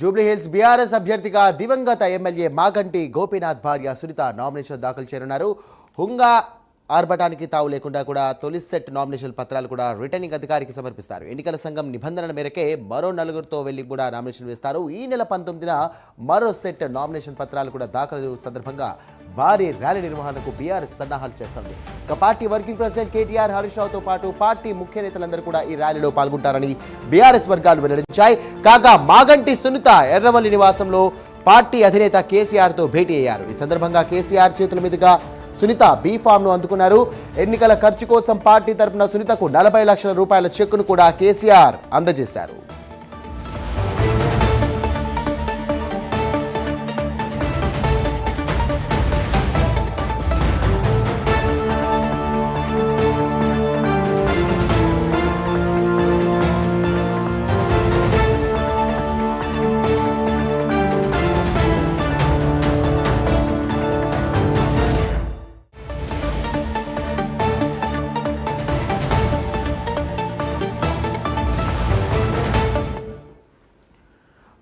Jubilee hills BRS అభ్యర్థిగా దివంగత MLA Maganti Gopinath భార్య సునీత నామినేషన్ దాఖలు చేయనున్నారు. హుంగా ఆర్భటానికి తావు లేకుండా కూడా తొలి సెట్ నామినేషన్ పత్రాలు కూడా రిటర్నింగ్ అధికారికి సమర్పిస్తారు. ఎన్నికల సంఘం నిబంధనల మేరకే మరో నలుగురితో వెళ్ళి కూడా నామినేషన్ వేస్తారు. ఈ నెల పంతొమ్మిదిన మరో సెట్ నామినేషన్ పత్రాలు కూడా దాఖలు సందర్భంగా భారీ ర్యాలీ నిర్వహణకు బీఆర్ఎస్ సన్నాహాలు చేస్తుంది. ఇక party working president KTR Harish రావుతో పాటు పార్టీ ముఖ్య నేతలందరూ కూడా ఈ ర్యాలీలో పాల్గొంటారని బీఆర్ఎస్ వర్గాలు వెల్లడించాయి. కాగా మాగంటి సునీత ఎర్రవల్లి నివాసంలో పార్టీ అధినేత కేసీఆర్తో భేటీ అయ్యారు. ఈ సందర్భంగా కేసీఆర్ చేతుల మీదుగా సునీత బీ అందుకున్నారు. ఎన్నికల ఖర్చు కోసం పార్టీ తరపున సునీతకు నలభై లక్షల రూపాయల చెక్కును కూడా కేసీఆర్ అందజేశారు.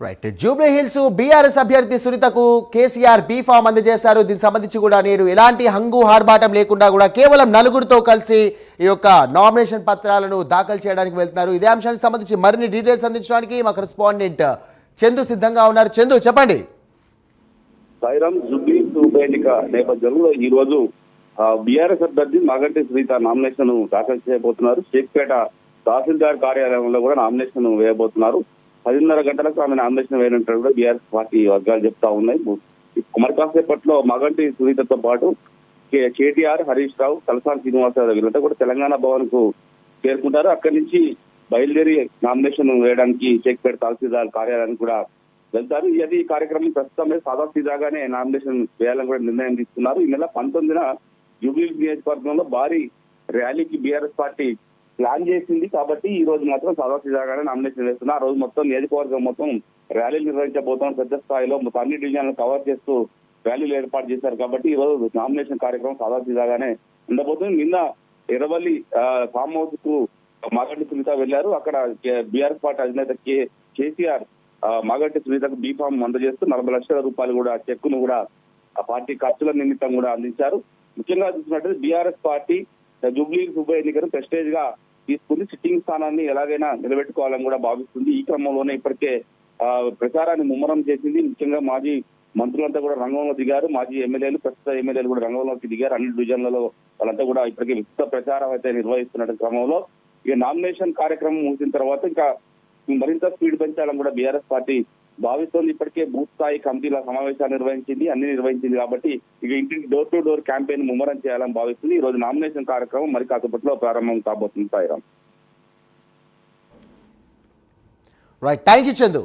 రైట్ జూబ్లీ హిల్స్ బీఆర్ఎస్ అభ్యర్థి సునీతకు కేసీఆర్ బీ ఫామ్ అందజేశారు. దీనికి సంబంధించి కూడా నేను ఎలాంటి హంగు హార్బాటం లేకుండా కూడా కేవలం నలుగురితో కలిసి ఈ యొక్క నామినేషన్ పత్రాలను దాఖలు చేయడానికి వెళ్తున్నారు. ఇదే అంశానికి సంబంధించి మరిన్ని డీటెయిల్స్ అందించడానికి మా కరెస్పాండెంట్ చందు సిద్ధంగా ఉన్నారు. చందు చెప్పండి. సాయిరామ్ జుబ్లీ ఉప ఎన్నిక నేపథ్యంలో ఈ రోజు బీఆర్ఎస్ అభ్యర్థి మాగంటి శ్రీత నామినేషన్ దాఖలు చేయబోతున్నారు. షేక్పేట తహసీల్దార్ కార్యాలయంలో కూడా నామినేషన్ వేయబోతున్నారు. పదిన్నర గంటలకు ఆమెను నామినేషన్ వేయనంటే కూడా బీఆర్ఎస్ పార్టీ వర్గాలు చెప్తా ఉన్నాయి. మరి కాసేపట్లో మగంటి సునీతతో పాటు కే- కేటీఆర్ హరీష్ రావు తలసాని శ్రీనివాసరావు వీళ్ళంతా కూడా తెలంగాణ భవన్కు చేరుకుంటారు. అక్కడి నుంచి బయలుదేరి నామినేషన్ వేయడానికి షేక్పేట తహసీల్దార్ కార్యాలయానికి కూడా వెళ్తారు. ఇది ఈ కార్యక్రమం ప్రస్తుతం సాదా సీదాగానే నామినేషన్ వేయాలని కూడా నిర్ణయం తీసుకున్నారు. ఈ నెల పంతొమ్మిదిన జూబ్లీ నియోజకవర్గంలో భారీ ర్యాలీకి బీఆర్ఎస్ పార్టీ ప్లాన్ చేసింది కాబట్టి ఈ రోజు మాత్రం సాదా నామినేషన్ వేస్తున్నారు ఆ రోజు మొత్తం నియోజకవర్గం మొత్తం ర్యాలీలు నిర్వహించబోతున్నాం. పెద్ద స్థాయిలో మొత్తం అన్ని డివిజన్లు కవర్ చేస్తూ ర్యాలీలు ఏర్పాటు చేశారు కాబట్టి ఈ రోజు నామినేషన్ కార్యక్రమం సాదా సీదాగానే ఉండబోతుంది. నిన్న ఎర్రవల్లి ఫామ్ హౌస్కు మాగంటి సునీత వెళ్ళారు అక్కడ బీఆర్ఎస్ పార్టీ అధినేత కే కేసీఆర్ మాగంటి సునీతకు బీఫామ్ అందజేస్తూ నలభై లక్షల రూపాయలు కూడా చెక్కును కూడా ఆ పార్టీ ఖర్చుల నిమిత్తం కూడా అందించారు. ముఖ్యంగా చూసినట్టు బీఆర్ఎస్ పార్టీ జూబ్లీ ఉప ఎన్నికను ప్రెస్టేజ్గా తీసుకుని సిట్టింగ్ స్థానాన్ని ఎలాగైనా నిలబెట్టుకోవాలని కూడా భావిస్తుంది. ఈ క్రమంలోనే ఇప్పటికే ఆ, ప్రచారాన్ని ముమ్మరం చేసింది. ముఖ్యంగా మాజీ మంత్రులంతా కూడా రంగంలో దిగారు. మాజీ ఎమ్మెల్యేలు ప్రస్తుత ఎమ్మెల్యేలు కూడా రంగంలోకి దిగారు. అన్ని డివిజన్లలో వాళ్ళంతా కూడా ఇప్పటికే విస్తృత ప్రచారం అయితే నిర్వహిస్తున్న క్రమంలో. ఇక నామినేషన్ కార్యక్రమం ముగిసిన తర్వాత ఇంకా మరింత స్పీడ్ పెంచాలని కూడా బీఆర్ఎస్ పార్టీ భావిస్తోంది ఇప్పటికే బూత్ స్థాయి కమిటీల సమావేశాలు నిర్వహించింది అన్ని నిర్వహించింది కాబట్టి ఇక ఇంటికి డోర్ టు డోర్ క్యాంపెయిన్ ముమ్మరం చేయాలని భావిస్తుంది. ఈ రోజు నామినేషన్ కార్యక్రమం మరి కాసేపట్లో ప్రారంభం కాబోతుంది Sairam. Right thank you Chandu